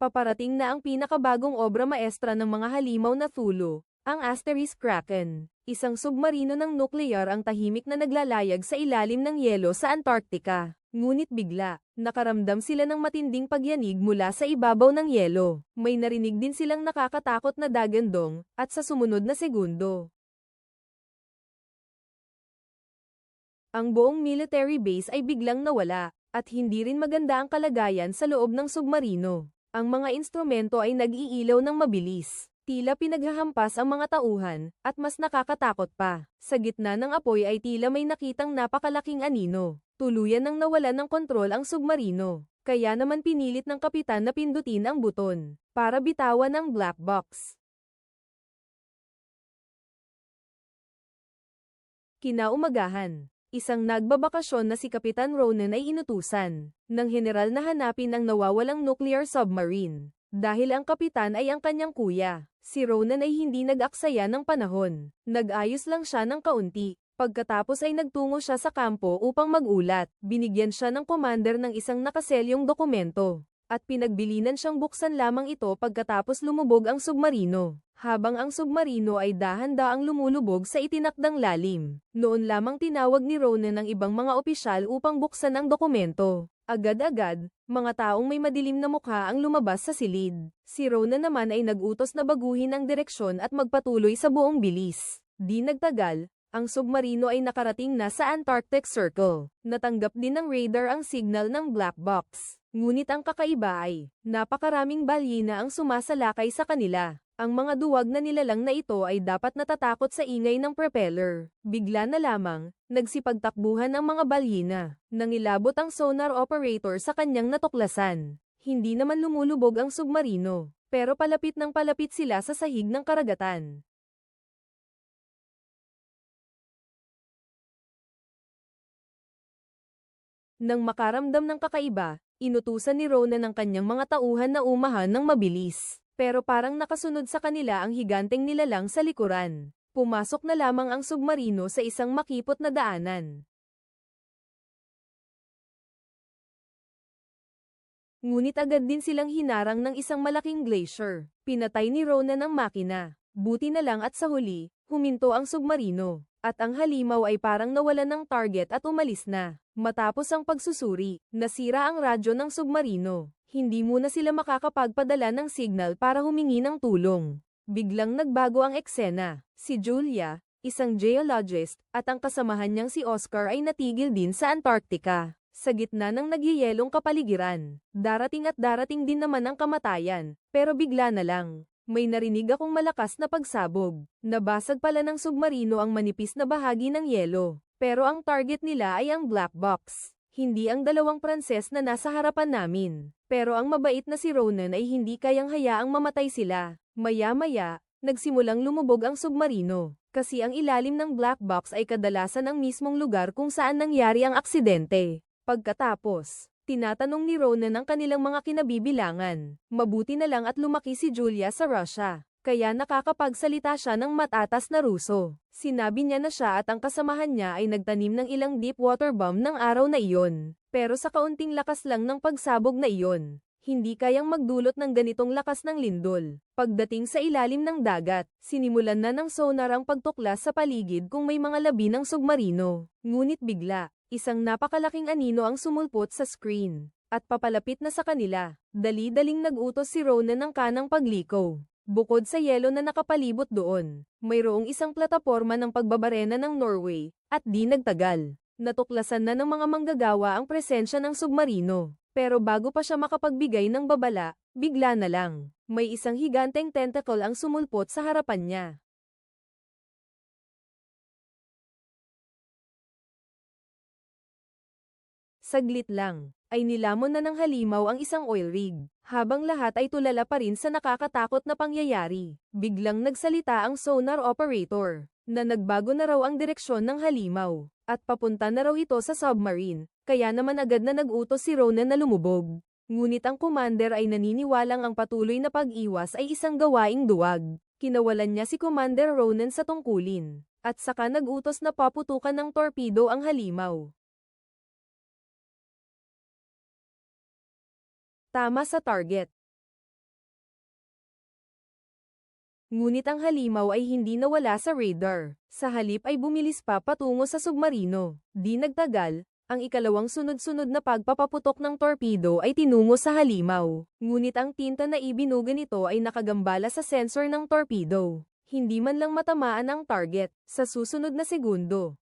Paparating na ang pinakabagong obra maestra ng mga halimaw na thulo, ang Asterisk Kraken. Isang submarino ng nuklear ang tahimik na naglalayag sa ilalim ng yelo sa Antarctica. Ngunit bigla, nakaramdam sila ng matinding pagyanig mula sa ibabaw ng yelo. May narinig din silang nakakatakot na dagandong, at sa sumunod na segundo, ang buong military base ay biglang nawala, at hindi rin maganda ang kalagayan sa loob ng submarino. Ang mga instrumento ay nag-iilaw ng mabilis. Tila pinaghahampas ang mga tauhan, at mas nakakatakot pa. Sa gitna ng apoy ay tila may nakitang napakalaking anino. Tuluyan nang nawalan ng kontrol ang submarino. Kaya naman pinilit ng kapitan na pindutin ang buton, para bitawan ang black box. Kinaumagahan, isang nagbabakasyon na si Kapitan Ronan ay inutusan ng general na hanapin ang nawawalang nuclear submarine. Dahil ang kapitan ay ang kanyang kuya, si Ronan ay hindi nag-aksaya ng panahon. Nag-ayos lang siya ng kaunti. Pagkatapos ay nagtungo siya sa kampo upang magulat. Binigyan siya ng commander ng isang nakaselyong dokumento. At pinagbilinan siyang buksan lamang ito pagkatapos lumubog ang submarino. Habang ang submarino ay dahan-daang lumulubog sa itinakdang lalim. Noon lamang tinawag ni Ronan ang ibang mga opisyal upang buksan ang dokumento. Agad-agad, mga taong may madilim na mukha ang lumabas sa silid. Si Ronan naman ay nag-utos na baguhin ang direksyon at magpatuloy sa buong bilis. Di nagtagal, ang submarino ay nakarating na sa Antarctic Circle. Natanggap din ng radar ang signal ng black box. Ngunit ang kakaiba ay, napakaraming balyina ang sumasalakay sa kanila. Ang mga duwag na nilalang na ito ay dapat natatakot sa ingay ng propeller. Bigla na lamang, nagsipagtakbuhan ang mga balyina. Nangilabot ang sonar operator sa kanyang natuklasan. Hindi naman lumulubog ang submarino, pero palapit ng palapit sila sa sahig ng karagatan. Nang makaramdam ng kakaiba, inutusan ni Rona ng kanyang mga tauhan na umahan ng mabilis. Pero parang nakasunod sa kanila ang higanteng nilalang sa likuran. Pumasok na lamang ang submarino sa isang makipot na daanan. Ngunit agad din silang hinarang ng isang malaking glacier. Pinatay ni Ronan ang makina. Buti na lang at sa huli, huminto ang submarino. At ang halimaw ay parang nawalan ng target at umalis na. Matapos ang pagsusuri, nasira ang radyo ng submarino. Hindi muna sila makakapagpadala ng signal para humingi ng tulong. Biglang nagbago ang eksena. Si Julia, isang geologist, at ang kasamahan niyang si Oscar ay natigil din sa Antarctica. Sa gitna ng nagyayelong kapaligiran, darating at darating din naman ang kamatayan, pero bigla na lang. May narinig akong malakas na pagsabog. Nabasag pala ng submarino ang manipis na bahagi ng yelo. Pero ang target nila ay ang black box. Hindi ang dalawang Pranses na nasa harapan namin. Pero ang mabait na si Ronan ay hindi kayang hayaang mamatay sila. Maya-maya, nagsimulang lumubog ang submarino. Kasi ang ilalim ng black box ay kadalasan ang mismong lugar kung saan nangyari ang aksidente. Pagkatapos, tinatanong ni Ronan ang kanilang mga kinabibilangan. Mabuti na lang at lumaki si Julia sa Russia kaya nakakapagsalita siya ng matatas na Ruso. Sinabi niya na siya at ang kasamahan niya ay nagtanim ng ilang deep water bomb ng araw na iyon. Pero sa kaunting lakas lang ng pagsabog na iyon, hindi kayang magdulot ng ganitong lakas ng lindol. Pagdating sa ilalim ng dagat, sinimulan na ng sonar ang pagtuklas sa paligid kung may mga labi ng submarino. Ngunit bigla, isang napakalaking anino ang sumulpot sa screen. At papalapit na sa kanila, dali-daling nag-utos si Ronan ng kanang pagliko. Bukod sa yelo na nakapalibot doon, mayroong isang plataporma ng pagbabarena ng Norway, at di nagtagal. Natuklasan na ng mga manggagawa ang presensya ng submarino. Pero bago pa siya makapagbigay ng babala, bigla na lang, may isang higanteng tentacle ang sumulpot sa harapan niya. Saglit lang, ay nilamon na ng halimaw ang isang oil rig. Habang lahat ay tulala pa rin sa nakakatakot na pangyayari, biglang nagsalita ang sonar operator, na nagbago na raw ang direksyon ng halimaw, at papunta na raw ito sa submarine, kaya naman agad na nag-utos si Ronan na lumubog. Ngunit ang commander ay naniniwalang ang patuloy na pag-iwas ay isang gawaing duwag. Kinawalan niya si Commander Ronan sa tungkulin, at saka nag-utos na paputukan ng torpedo ang halimaw. Tama sa target. Ngunit ang halimaw ay hindi nawala sa radar. Sa halip ay bumilis pa patungo sa submarino. Di nagtagal, ang ikalawang sunod-sunod na pagpapaputok ng torpedo ay tinungo sa halimaw. Ngunit ang tinta na ibinuga nito ay nakagambala sa sensor ng torpedo. Hindi man lang matamaan ang target. Sa susunod na segundo,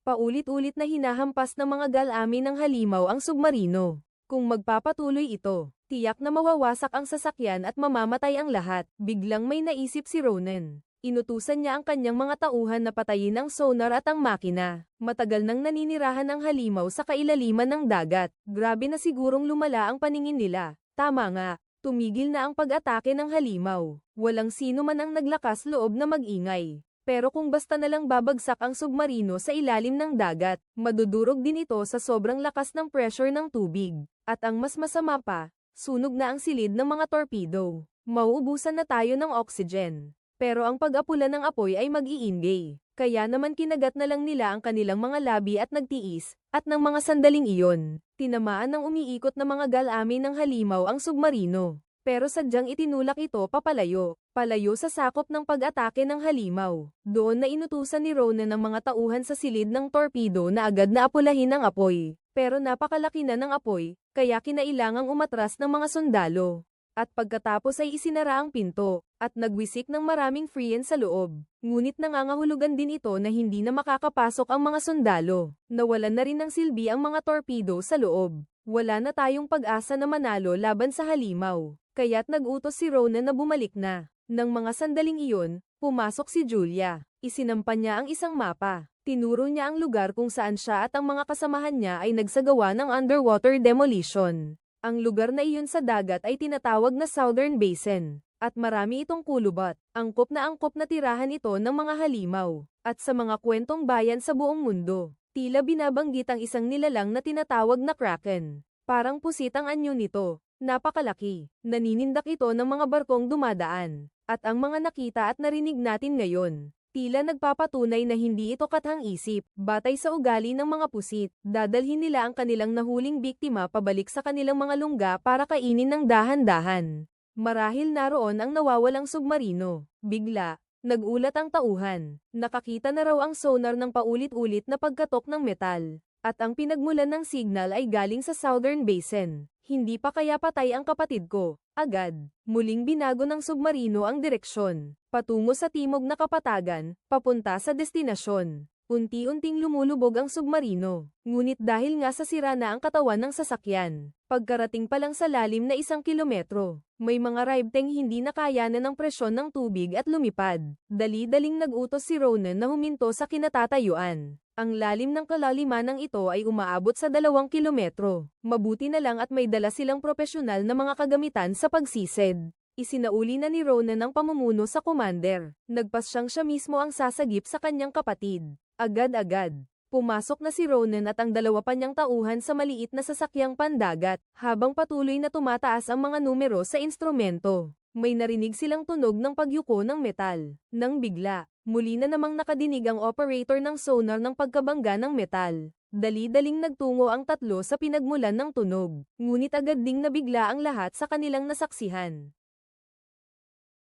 Paulit-ulit na hinahampas ng mga galami ng halimaw ang submarino. Kung magpapatuloy ito, tiyak na mawawasak ang sasakyan at mamamatay ang lahat. Biglang may naisip si Ronan. Inutusan niya ang kanyang mga tauhan na patayin ang sonar at ang makina. Matagal nang naninirahan ang halimaw sa kailaliman ng dagat. Grabe na sigurong lumala ang paningin nila. Tama nga, tumigil na ang pag-atake ng halimaw. Walang sino man ang naglakas loob na mag-ingay. Pero kung basta na lang babagsak ang submarino sa ilalim ng dagat, madudurog din ito sa sobrang lakas ng pressure ng tubig. At ang mas masama pa, sunog na ang silid ng mga torpedo. Mauubusan na tayo ng oxygen. Pero ang pag-apula ng apoy ay mag-iingay. Kaya naman kinagat na lang nila ang kanilang mga labi at nagtiis, at ng mga sandaling iyon, tinamaan ng umiikot na mga galami ng halimaw ang submarino. Pero sadyang itinulak ito papalayo, palayo sa sakop ng pag-atake ng halimaw. Doon na inutusan ni Ronan ng mga tauhan sa silid ng torpedo na agad na apulahin ang apoy. Pero napakalaki na ng apoy, kaya kinailangang umatras ng mga sundalo at pagkatapos ay isinara ang pinto, at nagwisik ng maraming freean sa loob. Ngunit nangangahulugan din ito na hindi na makakapasok ang mga sundalo. Nawalan na rin ng silbi ang mga torpedo sa loob. Wala na tayong pag-asa na manalo laban sa halimaw. Kaya't nag-utos si Ronan na bumalik na. Nang mga sandaling iyon, pumasok si Julia. Isinampan niya ang isang mapa. Tinuro niya ang lugar kung saan siya at ang mga kasamahan niya ay nagsagawa ng underwater demolition. Ang lugar na iyon sa dagat ay tinatawag na Southern Basin, at marami itong kulubot. Angkop na angkop na tirahan ito ng mga halimaw, at sa mga kwentong bayan sa buong mundo. Tila binabanggit ang isang nilalang na tinatawag na Kraken. Parang pusit ang anyo nito, napakalaki. Naninindak ito ng mga barkong dumadaan. At ang mga nakita at narinig natin ngayon, Tila nagpapatunay na hindi ito kathang isip, batay sa ugali ng mga pusit, dadalhin nila ang kanilang nahuling biktima pabalik sa kanilang mga lungga para kainin ng dahan-dahan. Marahil naroon ang nawawalang submarino. Bigla, nagulat ang tauhan. Nakakita na raw ang sonar ng paulit-ulit na pagkatok ng metal. At ang pinagmulan ng signal ay galing sa Southern Basin. Hindi pa kaya patay ang kapatid ko. Agad, muling binago ng submarino ang direksyon, patungo sa timog na kapatagan, papunta sa destinasyon. Unti-unting lumulubog ang submarino, ngunit dahil nga sa sira na ang katawan ng sasakyan, pagkarating pa lang sa lalim na isang kilometro, may mga ribteng hindi nakayanan ng presyon ng tubig at lumipad. Dali-daling nag-utos si Ronan na huminto sa kinatatayuan. Ang lalim ng kalaliman ng ito ay umaabot sa dalawang kilometro. Mabuti na lang at may dala silang propesyonal na mga kagamitan sa pagsisid. Isinauli na ni Ronan ang pamumuno sa commander. Nagpas siyang siya mismo ang sasagip sa kanyang kapatid. Agad-agad. Pumasok na si Ronan at ang dalawa pa niyang tauhan sa maliit na sasakyang pandagat, habang patuloy na tumataas ang mga numero sa instrumento. May narinig silang tunog ng pagyuko ng metal. Nang bigla, muli na namang nakadinig ang operator ng sonar ng pagkabangga ng metal. Dali-daling nagtungo ang tatlo sa pinagmulan ng tunog, ngunit agad ding nabigla ang lahat sa kanilang nasaksihan.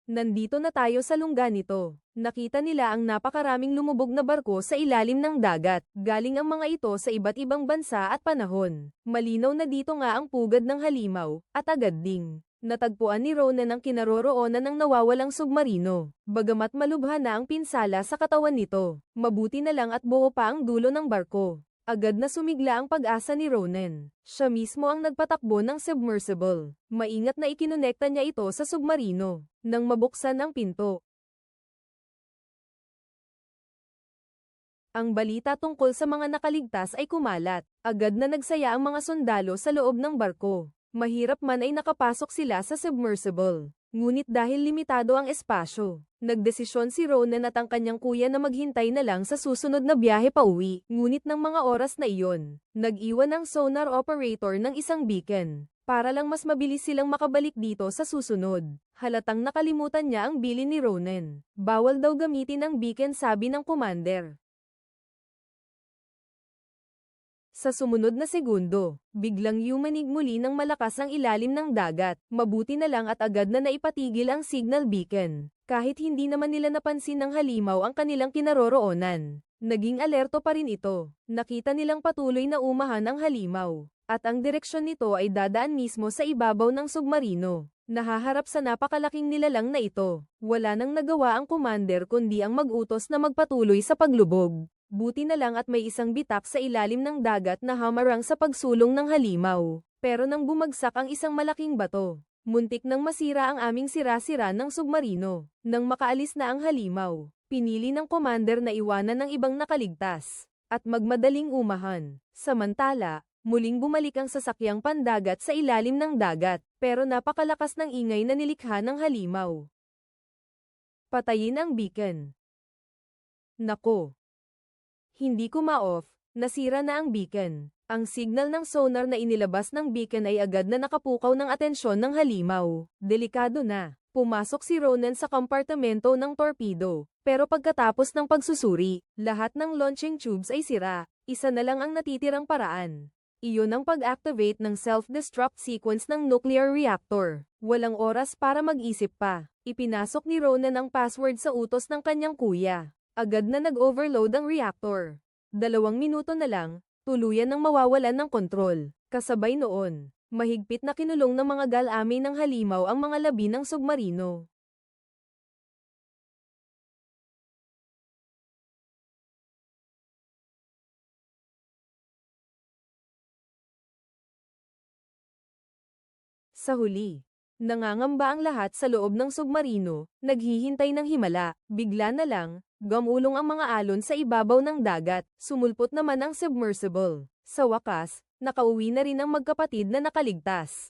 Nandito na tayo sa lungga nito. Nakita nila ang napakaraming lumubog na barko sa ilalim ng dagat. Galing ang mga ito sa iba't ibang bansa at panahon. Malinaw na dito nga ang pugad ng halimaw, at agad ding. Natagpuan ni Ronan ang kinaroroonan ng nawawalang submarino. Bagamat malubha na ang pinsala sa katawan nito, mabuti na lang at buo pa ang dulo ng barko. Agad na sumigla ang pag-asa ni Ronan. Siya mismo ang nagpatakbo ng submersible. Maingat na ikinonekta niya ito sa submarino. Nang mabuksan ang pinto. Ang balita tungkol sa mga nakaligtas ay kumalat. Agad na nagsaya ang mga sundalo sa loob ng barko. Mahirap man ay nakapasok sila sa submersible. Ngunit dahil limitado ang espasyo, nagdesisyon si Ronan at ang kanyang kuya na maghintay na lang sa susunod na biyahe pa uwi. Ngunit ng mga oras na iyon, nag-iwan ang sonar operator ng isang beacon, para lang mas mabilis silang makabalik dito sa susunod. Halatang nakalimutan niya ang bilin ni Ronan. Bawal daw gamitin ang beacon sabi ng commander. Sa sumunod na segundo, biglang yumanig muli ng malakas ang ilalim ng dagat. Mabuti na lang at agad na naipatigil ang signal beacon. Kahit hindi naman nila napansin ng halimaw ang kanilang kinaroroonan. Naging alerto pa rin ito. Nakita nilang patuloy na umahan ang halimaw. At ang direksyon nito ay dadaan mismo sa ibabaw ng submarino. Nahaharap sa napakalaking nilalang na ito. Wala nang nagawa ang commander kundi ang mag-utos na magpatuloy sa paglubog. Buti na lang at may isang bitak sa ilalim ng dagat na hamarang sa pagsulong ng halimaw. Pero nang bumagsak ang isang malaking bato, muntik nang masira ang aming sira-sira ng submarino. Nang makaalis na ang halimaw, pinili ng commander na iwanan ng ibang nakaligtas, at magmadaling umahan. Samantala, muling bumalik ang sasakyang pandagat sa ilalim ng dagat, pero napakalakas ng ingay na nilikha ng halimaw. Patayin ang beacon. Nako! Hindi ko ma-off, nasira na ang beacon. Ang signal ng sonar na inilabas ng beacon ay agad na nakapukaw ng atensyon ng halimaw. Delikado na. Pumasok si Ronan sa kompartamento ng torpedo. Pero pagkatapos ng pagsusuri, lahat ng launching tubes ay sira. Isa na lang ang natitirang paraan. Iyon ang pag-activate ng self-destruct sequence ng nuclear reactor. Walang oras para mag-isip pa. Ipinasok ni Ronan ang password sa utos ng kanyang kuya. Agad na nag-overload ang reactor. Dalawang minuto na lang, tuluyan ng mawawalan ng kontrol. Kasabay noon, mahigpit na kinulong ng mga galami ng halimaw ang mga labi ng submarino. Sa huli, nangangamba ang lahat sa loob ng submarino, naghihintay ng himala, bigla na lang, gamulong ang mga alon sa ibabaw ng dagat, sumulpot naman ang submersible. Sa wakas, nakauwi na rin ang magkapatid na nakaligtas.